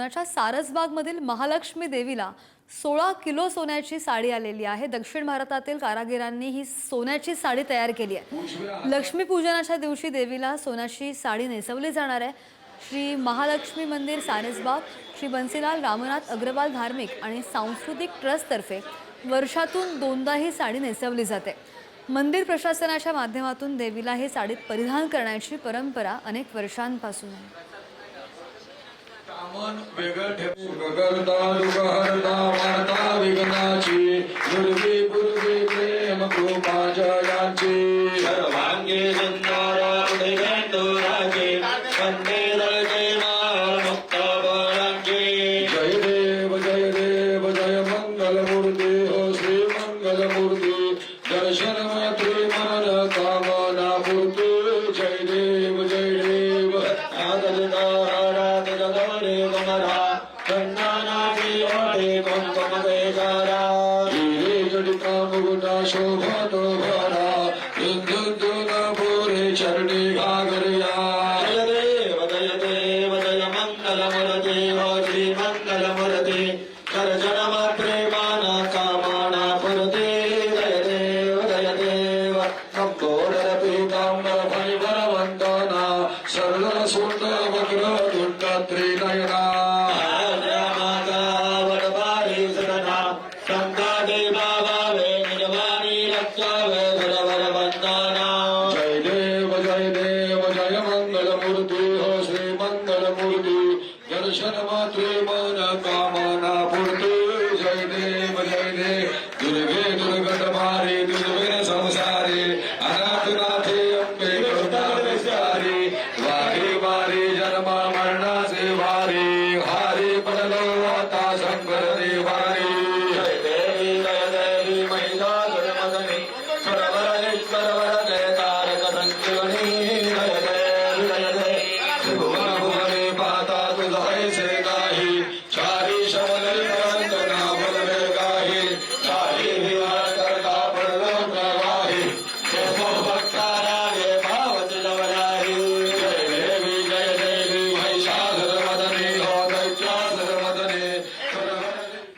पुण्याच्या सारसबागमधील महालक्ष्मी देवीला सोळा किलो सोन्याची साडी आलेली आहे. दक्षिण भारतातील कारागिरांनी ही सोन्याची साडी तयार केली आहे. लक्ष्मीपूजनाच्या दिवशी देवीला सोन्याची साडी नेसवली जाणार आहे. श्री महालक्ष्मी मंदिर सारसबाग श्री बन्सीलाल रामनाथ अग्रवाल धार्मिक आणि सांस्कृतिक ट्रस्टतर्फे वर्षातून दोनदा ही साडी नेसवली जाते. मंदिर प्रशासनाच्या माध्यमातून देवीला ही साडीत परिधान करण्याची परंपरा अनेक वर्षांपासून आहे. वेगळं ठेव सुखकर्ता दुःखहर्ता वार्ता विघ्नाची दुर्गी पूर्वी प्रेम कृपा जयांची। सर्वांगे सुंदर उदयेंदुराजे वंदे दळते माळ मुक्त बळांचे जय देव जय देव जय मंगल मूर्ती हो श्री मंगल मूर्ती दर्शन मैत्री मन कामना मूर्ती जय देव जय देव। चंदनाची ओढे कुंकुम बेजारा हिरे जडिता मुकुटा शोभतो भरा इंदुदुन पुरे चरणी घागरिया जय देव जय देव जय मंगल मूर्ती हो श्री मंगल मूर्ती दर्शन प्रेमान कामना पुरते जय देव जय देव कंपोदर पीतांबर फणिवर देव जय देव मंगल मूर्ती हो श्री मंगल मूर्ती दर्शन मात्रे मन कामना पूर्ती जय देव जय देव दुर्गे